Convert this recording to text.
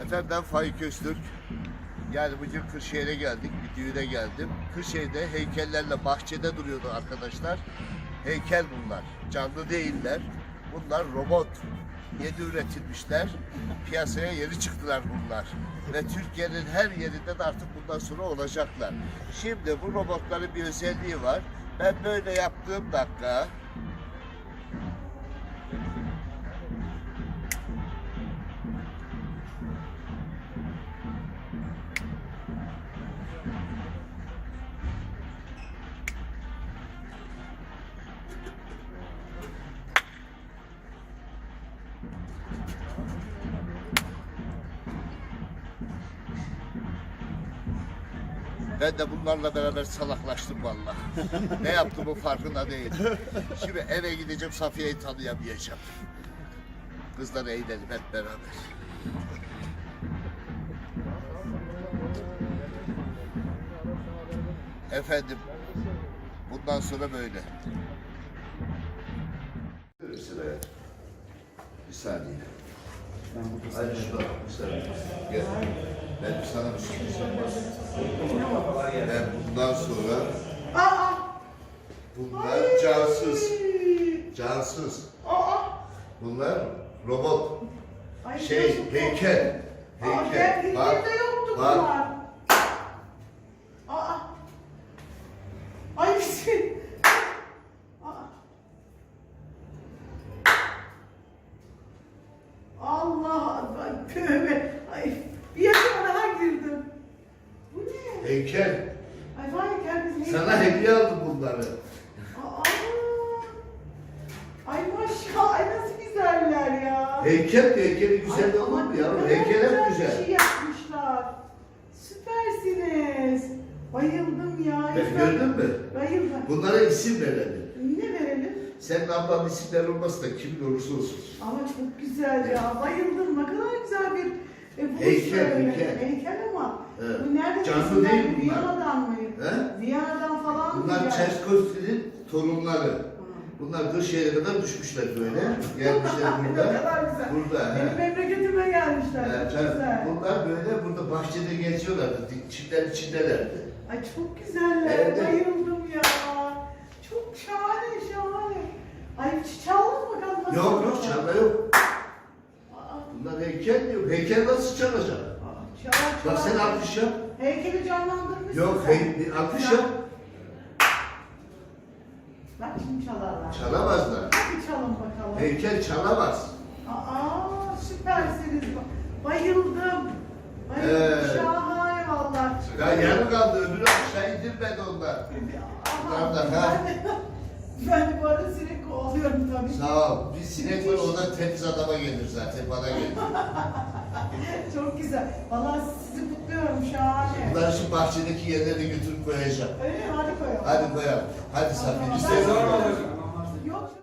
Efendim ben Faik Öztürk. Yani bugün Kırşehir'e geldik, bir düğüne geldim. Kırşehir'de heykellerle bahçede duruyordu arkadaşlar. Heykel bunlar, canlı değiller. Bunlar robot. Yeni üretilmişler. Piyasaya yeni çıktılar bunlar. Ve Türkiye'nin her yerinde de artık bundan sonra olacaklar. Şimdi bu robotların bir özelliği var. Ben böyle yaptığım dakika Ben de bunlarla beraber salaklaştım vallahi. ne yaptığımın farkında değilim. Şimdi eve gideceğim Safiye'yi tanıyamayacağım. Kızlara eğlenelim hep beraber. Efendim, bundan sonra böyle. Bir saniye. Hadi şurada bir saniye. Gel. Ben sana bir sürpriz yapayım. Ben bundan sonra Aa! bunlar cansız. Cansız. Aa! Bunlar robot. Ay, Şey, yazık heykel. Aa, Heykel. heykel Bak, bak. bunlar. Aa! Ay bizi. Aa! Allah! Ay, tövbe! Ay, bir yaşıma daha girdim. Bu ne? Heykel. Ay var ya kendisi heykel. Sana hediye aldım bunları. Aa! Ay maşallah, ay nasıl güzeller ya. Heykel de heykeli güzel Ay, olur mu ya? Heykel hep Bir güzel. şey yapmışlar. Süpersiniz. Bayıldım ya. Ben gördün mü? Bayıldım. Bunlara isim verelim. Ne verelim? Senin ablanın isimleri olmasa da kimin olursa olsun. Ama çok güzel ya. Bayıldım. Ne kadar güzel bir e, Heykel, heykel. Heykel. Evet. Bu nerede Canlı değil bunlar. Viyana'dan mı? He? Viyana'dan falan mı? Bunlar geldi? Çerkezköy'ün torunları. Bunlar Kırşehir'e kadar düşmüşler böyle. Gelmişler ne burada. kadar güzel. Burada. Benim memleketime gelmişler. He, çok tabii. güzel. Bunlar böyle burada bahçede geziyorlardı. Çimlerin içindelerdi. Ay çok güzeller. Evet. Bayıldım ya. Çok şahane şahane. Ay çalın bakalım Yok yok çanda yok. Aa, Bunlar heykel diyor. Heykel nasıl çalacak? Çalar. Bak sen alkış yap. Heykeli canlandırmışsın Yok sen. hey, bir alkış yap. Bak şimdi çalarlar. Çalamazlar. Hadi çalın bakalım. Heykel çalamaz. Aa süpersiniz. Bayıldım. Bayıldım. Evet. Şahane valla. Ya yarım kaldı öbürü aşağı indirmedi onlar. Aha, Nerede, ha? Ben ben bu arada sinek kovalıyorum tabii. Sağ ol. Bir sinek var o da temiz adama gelir zaten bana gelir. Çok güzel. Valla sizi kutluyorum. Şahane. Bunları şu bahçedeki yerlere götürüp koyacağım. Öyle mi? Hadi koyalım. Hadi koyalım. Hadi Safiye. Tamam. Ben- mı alacak?